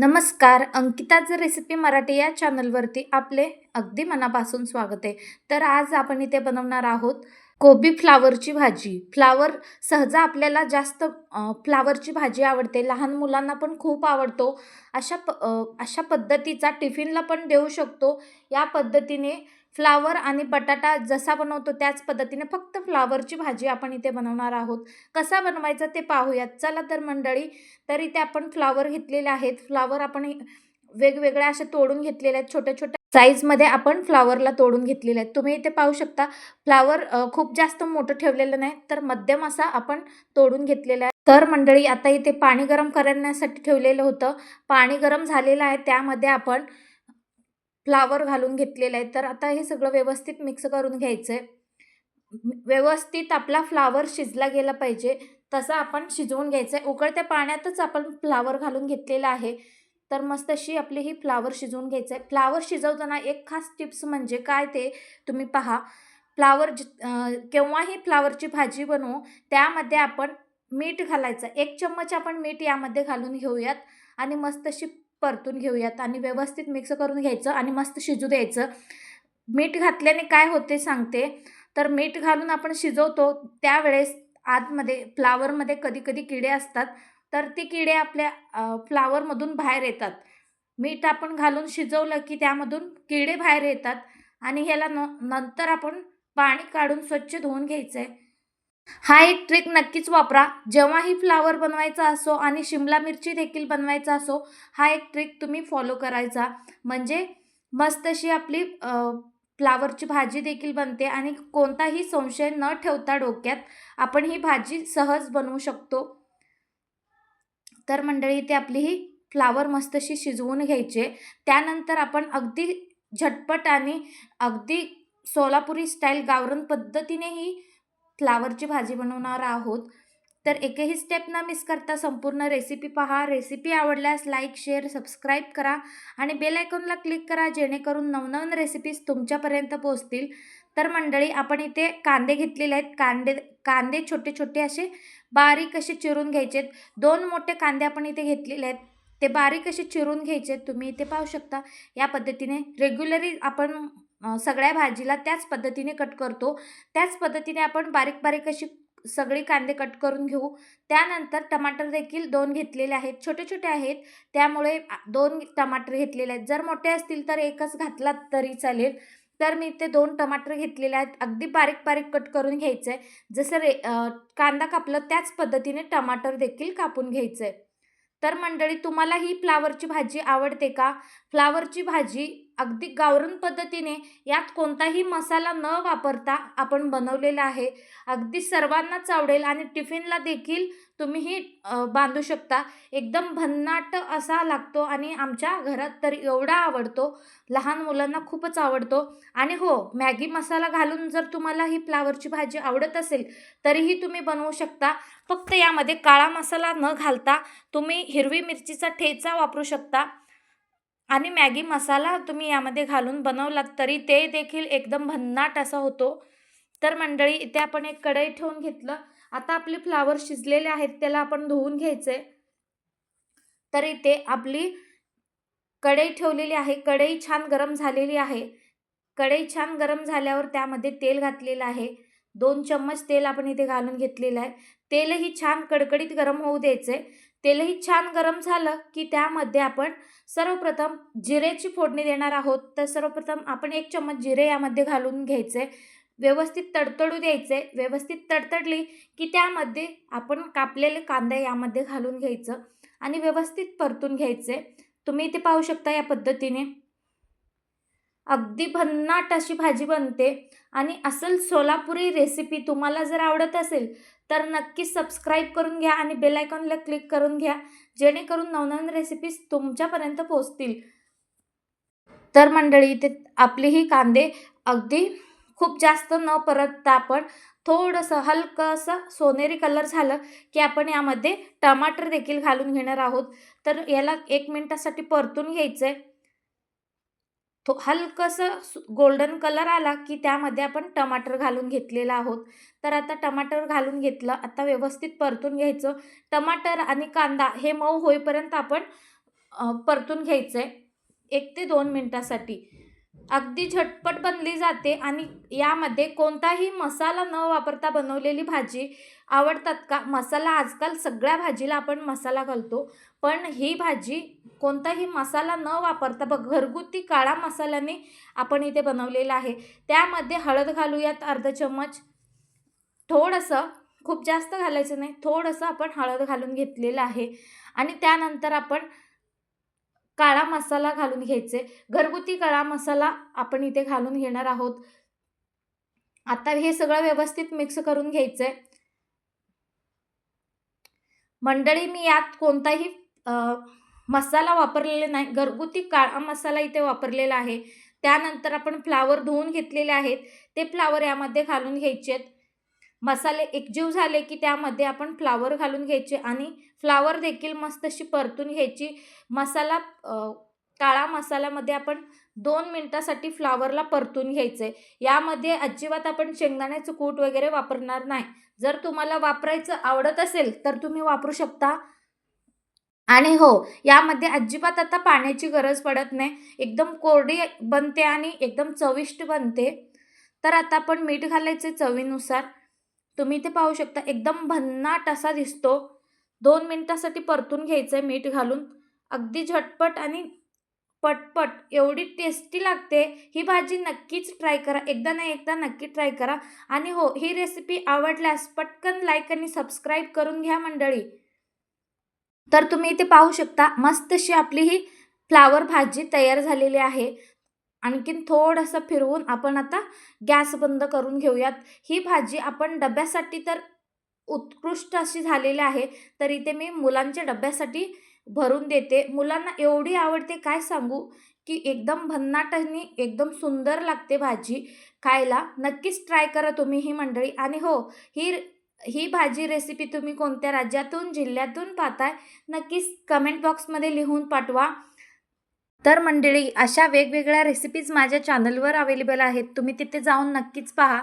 नमस्कार अंकिताचं रेसिपी मराठी या चॅनलवरती आपले अगदी मनापासून स्वागत आहे. तर आज आपण इथे बनवणार आहोत कोबी फ्लावरची भाजी. फ्लावर सहजा आपल्याला जास्त फ्लावरची भाजी आवडते. लहान मुलांना पण खूप आवडतो. अशा प अशा पद्धतीचा टिफिनला पण देऊ शकतो. या पद्धतीने फ्लावर आणि बटाटा जसा बनवतो त्याच पद्धतीने फक्त फ्लावरची भाजी आपण इथे बनवणार आहोत. कसा बनवायचा ते पाहूयात. चला तर मंडळी तर इथे आपण फ्लावर घेतलेले आहेत. फ्लावर आपण वेगवेगळ्या असे तोडून घेतलेले आहेत. छोट्या छोट्या साईजमध्ये आपण फ्लावरला तोडून घेतलेले आहेत. तुम्ही इथे पाहू शकता फ्लावर खूप जास्त मोठं ठेवलेलं नाही तर मध्यम असा आपण तोडून घेतलेला आहे. तर मंडळी आता इथे पाणी गरम करण्यासाठी ठेवलेलं होतं. पाणी गरम झालेलं आहे. त्यामध्ये आपण फ्लावर घालून घेतलेलं आहे. तर आता हे सगळं व्यवस्थित मिक्स करून घ्यायचं आहे व्यवस्थित आपला फ्लावर शिजला गेला पाहिजे. तसं आपण शिजवून घ्यायचं आहे उकळत्या पाण्यातच आपण फ्लावर घालून घेतलेलं आहे. तर मस्त अशी आपली ही फ्लावर शिजवून घ्यायचं आहे फ्लावर शिजवताना एक खास टिप्स म्हणजे काय ते तुम्ही पहा. फ्लावर जि केव्हाही फ्लावरची भाजी बनवू त्यामध्ये आपण मीठ घालायचं. एक चम्मच आपण मीठ यामध्ये घालून घेऊयात. आणि मस्त अशी परतून घेऊयात आणि व्यवस्थित मिक्स करून घ्यायचं आणि मस्त शिजू द्यायचं. मीठ घातल्याने काय होते सांगते. तर मीठ घालून आपण शिजवतो त्यावेळेस आतमध्ये फ्लावरमध्ये कधी कधी किडे असतात. तर ते किडे आपल्या फ्लावरमधून बाहेर येतात. मीठ आपण घालून शिजवलं की त्यामधून किडे बाहेर येतात. आणि ह्याला न नंतर आपण पाणी काढून स्वच्छ धुवून घ्यायचं आहे हा एक ट्रिक नक्कीच वापरा. जेव्हाही फ्लावर बनवायचा असो आणि शिमला मिरची देखील बनवायचा असो हा एक ट्रिक तुम्ही फॉलो करायचा. म्हणजे मस्त अशी आपली फ्लावरची भाजी देखील बनते आणि कोणताही संशय न ठेवता डोक्यात आपण ही भाजी सहज बनवू शकतो. तर मंडळी ते आपली ही फ्लावर मस्त अशी शिजवून घ्यायचे. त्यानंतर आपण अगदी झटपट आणि अगदी सोलापुरी स्टाईल गावरण पद्धतीने ही फ्लावरची भाजी बनवणार आहोत. तर एकही स्टेप न मिस करता संपूर्ण रेसिपी पहा. रेसिपी आवडल्यास लाईक शेअर सबस्क्राईब करा आणि बेल आयकॉनला क्लिक करा जेणेकरून नवनवीन रेसिपीज तुमच्यापर्यंत पोहोचतील. तर मंडळी आपण इथे कांदे घेतलेले आहेत. कांदे कांदे छोटे छोटे असे बारीक असे चिरून घ्यायचे आहेत दोन मोठे कांदे आपण इथे घेतलेले आहेत. ते बारीक असे चिरून घ्यायचे आहेत तुम्ही इथे पाहू शकता. या पद्धतीने रेग्युलरी आपण सगळ्या भाजीला त्याच पद्धतीने कट करतो. त्याच पद्धतीने आपण बारीक बारीक अशी सगळी कांदे कट करून घेऊ. त्यानंतर टमाटर देखील दोन घेतलेले आहेत. छोटे छोटे आहेत. त्यामुळे दोन टमाटर घेतलेले आहेत. जर मोठे असतील तर एकच घातला तरी चालेल. तर मी ते दोन टमाटर घेतलेले आहेत. अगदी बारीक बारीक कट करून घ्यायचं आहे जसं रे कांदा कापलं त्याच पद्धतीने टमाटर देखील कापून घ्यायचं आहे तर मंडळी तुम्हाला ही फ्लावरची भाजी आवडते का? फ्लावरची भाजी अगदी गावरण पद्धतीने यात कोणताही मसाला न वापरता आपण बनवलेला आहे. अगदी सर्वांनाच आवडेल आणि टिफिनला देखील तुम्ही ही बांधू शकता. एकदम भन्नाट असा लागतो आणि आमच्या घरात तर एवढा आवडतो. लहान मुलांना खूपच आवडतो. आणि हो मॅगी मसाला घालून जर तुम्हाला ही फ्लावरची भाजी आवडत असेल तरीही तुम्ही बनवू शकता. फक्त यामध्ये काळा मसाला न घालता तुम्ही हिरवी मिरचीचा ठेचा वापरू शकता. आणि मॅगी मसाला तुम्ही यामध्ये घालून बनवलात तरी ते देखील एकदम भन्नाट असा होतो. तर मंडळी इथे आपण एक कढई ठेवून घेतलं. आता आपले फ्लावर शिजलेले आहेत त्याला आपण धुवून घ्यायचे. तर इथे आपली कढई ठेवलेली आहे. कढई छान गरम झालेली आहे. कढई छान गरम झाल्यावर त्यामध्ये तेल घातलेलं आहे. दोन चम्मच तेल आपण इथे घालून घेतलेलं आहे. तेलही छान कडकडीत गरम होऊ द्यायचं. तेलही छान गरम झालं की त्यामध्ये आपण सर्वप्रथम जिरेची फोडणी देणार आहोत. तर सर्वप्रथम आपण एक चम्मच जिरे यामध्ये घालून घ्यायचे. व्यवस्थित तडतडू द्यायचे. व्यवस्थित तडतडली की त्यामध्ये आपण कापलेले कांदे यामध्ये घालून घ्यायचं आणि व्यवस्थित परतून घ्यायचे. तुम्ही इथे पाहू शकता या पद्धतीने. अगदी भन्नाट अशी भाजी बनते. आणि असल सोलापुरी रेसिपी तुम्हाला जर आवडत असेल तर नक्की सबस्क्राईब करून घ्या आणि बेलायकॉनला क्लिक करून घ्या. जेणेकरून नवनवीन रेसिपीज तुमच्यापर्यंत पोहोचतील. तर मंडळी इथे आपली ही कांदे अगदी खूप जास्त न परतता आपण थोडंसं हलकंसं सोनेरी कलर झालं की आपण यामध्ये टमाटर देखील घालून घेणार आहोत. तर याला एक मिनटासाठी परतून घ्यायचं आहे थो हलकंसं गोल्डन कलर आला की त्यामध्ये आपण टमाटर घालून घेतलेलं आहोत. तर आता टमाटर घालून घेतलं आता व्यवस्थित परतून घ्यायचं. टमाटर आणि कांदा हे मऊ होईपर्यंत आपण परतून घ्यायचं आहे एक ते दोन मिनटासाठी. अगदी झटपट बनली जाते आणि यामध्ये कोणताही मसाला न वापरता बनवलेली भाजी आवडतात का? मसाला आजकाल सगळ्या भाजीला आपण मसाला घालतो. पण ही भाजी कोणताही मसाला न वापरता बघ घरगुती काळा मसाल्याने आपण इथे बनवलेला आहे. त्यामध्ये हळद घालूयात अर्धा चम्मच. थोडंसं खूप जास्त घालायचं नाही थोडंसं आपण हळद घालून घेतलेलं आहे. आणि त्यानंतर आपण काळा मसाला घालून घ्यायचे. घरगुती काळा मसाला आपण इथे घालून घेणार आहोत. आता हे सगळं व्यवस्थित मिक्स करून घ्यायचं. आहे मंडळी मी यात कोणताही मसाला वापरलेला नाही. घरगुती काळा मसाला इथे वापरलेला आहे. त्यानंतर आपण फ्लावर धुवून घेतलेले आहेत. ते फ्लावर यामध्ये घालून घ्यायचे आहेत मसाले एकजीव झाले की त्यामध्ये आपण फ्लावर घालून घ्यायचे आणि फ्लावर देखील मस्त अशी परतून घ्यायची. मसाला काळा मसाल्यामध्ये आपण दोन मिनटासाठी फ्लावरला परतून घ्यायचं. आहे यामध्ये अजिबात आपण शेंगदाण्याचं कूट वगैरे वापरणार नाही. जर तुम्हाला वापरायचं आवडत असेल तर तुम्ही वापरू शकता. आणि हो यामध्ये अजिबात आता पाण्याची गरज पडत नाही. एकदम कोरडी बनते आणि एकदम चविष्ट बनते. तर आता आपण मीठ घालायचे चवीनुसार. तुम्ही ते पाहू शकता. एकदम भन्नाट असा दिसतो. दोन मिनटासाठी परतून घ्यायचं आहे मीठ घालून. अगदी झटपट आणि पटपट. एवढी टेस्टी लागते. ही भाजी नक्कीच ट्राय करा. एकदा नाही एकदा नक्की ट्राय करा. आणि हो ही रेसिपी आवडल्यास पटकन लाईक आणि सबस्क्राईब करून घ्या मंडळी. तर तुम्ही इथे पाहू शकता. मस्त अशी आपली ही फ्लावर भाजी तयार झालेली आहे. आणखीन थोडंसं फिरवून आपण आता गॅस बंद करून घेऊयात. ही भाजी आपण डब्यासाठी तर उत्कृष्ट अशी झालेली आहे तर इथे मी मुलांच्या डब्यासाठी भरून देते. मुलांना एवढी आवडते काय सांगू? की एकदम भन्नाटनी एकदम सुंदर लागते भाजी खायला. नक्कीच ट्राय करा तुम्ही ही मंडळी. आणि हो ही ही भाजी रेसिपी तुम्ही कोणत्या राज्यातून जिल्ह्यातून पाहताय नक्कीच कमेंट बॉक्समध्ये लिहून पाठवा. तर मंडळी अशा वेगवेगळ्या रेसिपीज माझ्या चॅनलवर अवेलेबल आहेत. तुम्ही तिथे जाऊन नक्कीच पहा.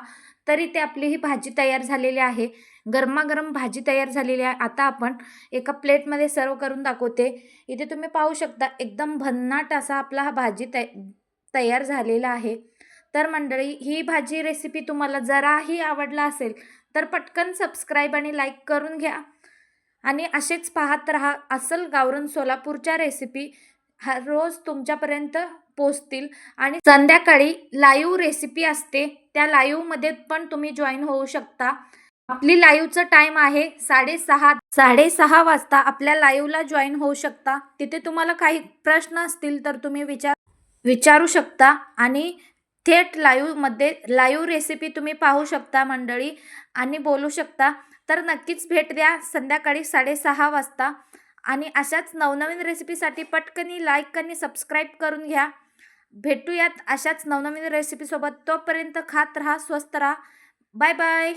तरी ते आपली ही भाजी तयार झालेली आहे. गरमागरम भाजी तयार झालेली आहे. आता आपण एका प्लेटमध्ये सर्व करून दाखवते. इथे तुम्ही पाहू शकता एकदम भन्नाट असा आपला हा भाजी तय तयार झालेला आहे. तर मंडळी ही भाजी रेसिपी तुम्हाला जराही आवडला असेल तर पटकन सबस्क्राईब आणि लाईक करून घ्या. आणि असेच पाहत राहा असल गावरून सोलापूरच्या रेसिपी हा रोज तुमच्यापर्यंत पोचतील. आणि संध्याकाळी लाईव्ह रेसिपी असते. त्या लाईव्हमध्ये पण तुम्ही जॉईन होऊ शकता. आपली लाईव्हचं टाईम आहे साडेसहा साडेसहा वाजता आपल्या लाईव्हला जॉईन होऊ शकता. तिथे तुम्हाला काही प्रश्न असतील तर तुम्ही विचार विचारू शकता. आणि थेट लाईव्हमध्ये लाईव्ह रेसिपी तुम्ही पाहू शकता मंडळी. आणि बोलू शकता. तर नक्कीच भेट द्या संध्याकाळी साडेसहा वाजता. आणि अशाच नवनवीन रेसिपीसाठी पटकनी लाईक आणि सबस्क्राईब करून घ्या. भेटूयात अशाच नवनवीन रेसिपीसोबत तोपर्यंत खात राहा स्वस्त राहा. Bye bye